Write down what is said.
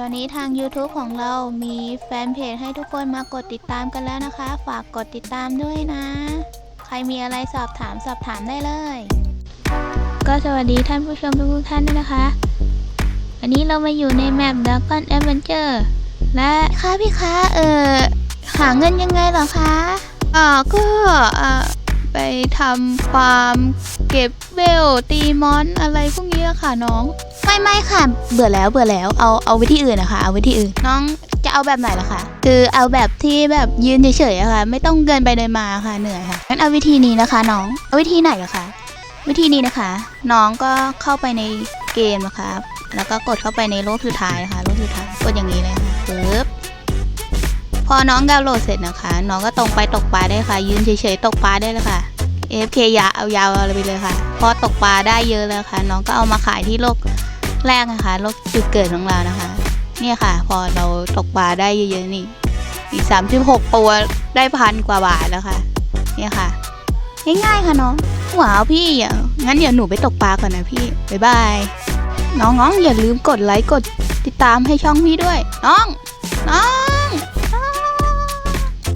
ตอนนี้ทาง YouTube ของเรามีแฟนเพจให้ทุกคนมากดติดตามกันแล้วนะคะ ฝากกดติดตามด้วยนะ ใครมีอะไรสอบถามสอบถามได้เลย ก็สวัสดีท่านผู้ชมทุกๆท่านด้วยนะคะ วันนี้เรามาอยู่ในแมป Dragon Adventure และค่ะพี่คะเออหาเงินยังไงเหรอคะอ่าก็อ่าไปทำฟาร์มเก็บเวลตีมอนอะไรพวกนี้อะค่ะน้อง ไม่ไม่ค่ะ เบื่อแล้วเบื่อแล้วเอาเอาวิธีอื่นนะคะ เอาวิธีอื่นน้องจะเอาแบบไหนล่ะคะคือเอาแบบที่แบบยืนเฉยๆอะค่ะ ไม่ต้องเดินไปเดินมาค่ะเหนื่อยค่ะงั้นเอาวิธีนี้นะคะ น้องเอาวิธีไหนล่ะคะวิธีนี้นะคะ น้องก็เข้าไปในเกมนะคะแล้วก็กดเข้าไปในโลกสุดท้ายนะคะโลกสุดท้ายกดอย่างนี้เลยค่ะปึ๊บพอน้องดาวน์โหลดเสร็จนะคะ น้องก็ตรงไปตกปลาได้ค่ะ ยืนเฉยๆตกปลาได้เลยค่ะ AFK ยาเอายาวอะไรไปเลยค่ะ พอตกปลาได้เยอะแล้วค่ะ น้องก็เอามาขายที่โลก แรกนะคะโลกจุดเกิดของเรานะคะ เนี่ยค่ะ พอเราตกปลาได้เยอะๆนี่ อีก 36 ตัวได้พันกว่าบาทแล้วค่ะ เนี่ยค่ะ ง่ายๆค่ะน้องว้าวพี่งั้นเดี๋ยวหนูไปตกปลาก่อนนะพี่ บ๊ายบาย น้องๆอย่าลืมกดไลค์กดติดตามให้ช่องพี่ด้วย น้อง น้อง